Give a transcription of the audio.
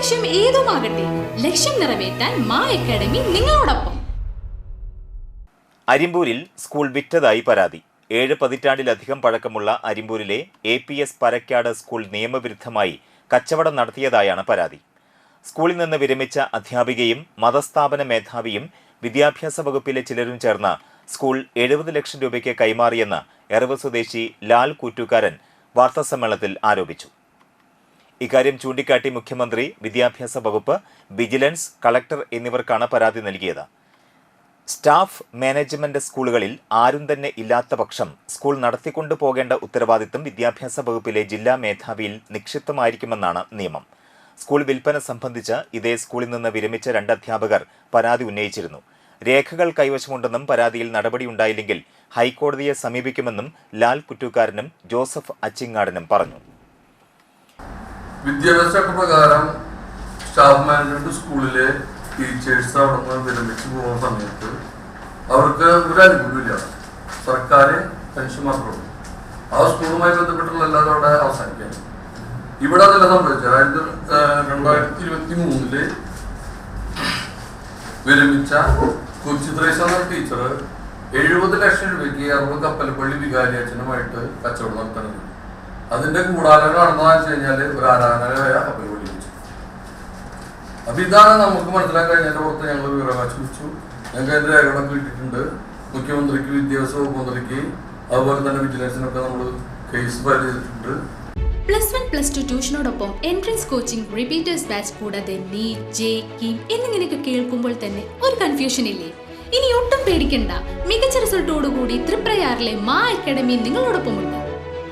ലക്ഷ്യം ഏതുമാകട്ടെ ലക്ഷ്യം നിറവേറ്റാൻ മാ അക്കാഡമി നിങ്ങളോടൊപ്പം. അരിമ്പൂരിൽ സ്കൂൾ വിറ്റതായി പരാതി. ഏഴ് പതിറ്റാണ്ടിലധികം പഴക്കമുള്ള അരിമ്പൂരിലെ A P S Parakkad school നിയമവിരുദ്ധമായി കച്ചവടം നടത്തിയതായാണ് പരാതി. സ്കൂളിൽ നിന്ന് വിരമിച്ച അധ്യാപികയും മതസ്ഥാപന മേധാവിയും വിദ്യാഭ്യാസ വകുപ്പിലെ ചിലരും ചേർന്ന് സ്കൂൾ എഴുപത് ലക്ഷം രൂപയ്ക്ക് കൈമാറിയെന്ന് എറവ് സ്വദേശി ലാൽ കൂറ്റുകാരൻ വാർത്താസമ്മേളനത്തിൽ ആരോപിച്ചു. ഇക്കാര്യം ചൂണ്ടിക്കാട്ടി മുഖ്യമന്ത്രി വിദ്യാഭ്യാസ വകുപ്പ് വിജിലൻസ് കളക്ടർ എന്നിവർക്കാണ് പരാതി നൽകിയത്. സ്റ്റാഫ് മാനേജ്മെന്റ് സ്കൂളുകളിൽ ആരും തന്നെ ഇല്ലാത്ത പക്ഷം സ്കൂൾ നടത്തിക്കൊണ്ടു പോകേണ്ട ഉത്തരവാദിത്തം വിദ്യാഭ്യാസ വകുപ്പിലെ ജില്ലാ മേധാവിയിൽ നിക്ഷിപ്തമായിരിക്കുമെന്നാണ് നിയമം. സ്കൂൾ വിൽപ്പന സംബന്ധിച്ച് ഇതേ സ്കൂളിൽ നിന്ന് വിരമിച്ച രണ്ട് അധ്യാപകർ പരാതി ഉന്നയിച്ചിരുന്നു. രേഖകൾ കൈവശമുണ്ടെന്നും പരാതിയിൽ നടപടിയുണ്ടായില്ലെങ്കിൽ ഹൈക്കോടതിയെ സമീപിക്കുമെന്നും ലാൽ കുറ്റൂക്കാരനും ജോസഫ് അച്ചിങ്ങാടനും പറഞ്ഞു. വിദ്യാഭ്യാസ ചട്ടപ്രകാരം സ്റ്റാഫ് മാനേജ്മെന്റ് സ്കൂളിലെ ടീച്ചേഴ്സ് അവിടെ നിന്ന് വിരമിച്ച് പോകുന്ന സമയത്ത് അവർക്ക് ഒരു അനുകൂലമില്ല സർക്കാർ പെൻഷൻ മാത്രമുള്ളൂ. ആ സ്കൂളുമായി ബന്ധപ്പെട്ടുള്ള എല്ലാവരും അവിടെ അവസാനിക്കാൻ. ഇവിടെ അതല്ല സംഭവിച്ചത് അതായത് രണ്ടായിരത്തി ഇരുപത്തി മൂന്നിൽ വിരമിച്ച കൊച്ചി ത്രേസ എന്ന ടീച്ചർ എഴുപത് ലക്ഷം രൂപയ്ക്ക് അറുപത് കപ്പലപ്പള്ളി വികാരി അച്ഛനുമായിട്ട് കച്ചവടം നടത്തുന്നത് അതിന്റെ കൂടാലോചന നടന്നതെന്ന് വെച്ച് കഴിഞ്ഞാൽ ഒരു കപ്പലപ്പള്ളി വെച്ചു. അപ്പൊ ഇതാണ് നമുക്ക് മനസ്സിലാക്കാൻ കഴിഞ്ഞതിന്റെ പുറത്ത് ഞങ്ങൾ വിവരം വെച്ചു ഞങ്ങൾക്ക് അതിന്റെ രേഖകളൊക്കെ കിട്ടിയിട്ടുണ്ട്. മുഖ്യമന്ത്രിക്ക് വിദ്യാഭ്യാസ വകുപ്പ് മന്ത്രിക്ക് അതുപോലെ തന്നെ വിജിലൻസിനൊക്കെ നമ്മൾ case file plus one plus two ട്യൂഷനോടൊപ്പം entrance coaching repeaters batch കൂടാതെ നീറ്റ് ജെ കിം എന്നിങ്ങനെയൊക്കെ കേൾക്കുമ്പോൾ തന്നെ ഒരു കൺഫ്യൂഷൻ ഇല്ലേ? ഇനി ഒട്ടും പേടിക്കണ്ട. മികച്ച റിസൾട്ടോടുകൂടി ത്രിപ്രയാറിലെ മാ അക്കാഡമി നിങ്ങളോടൊപ്പമുണ്ട്.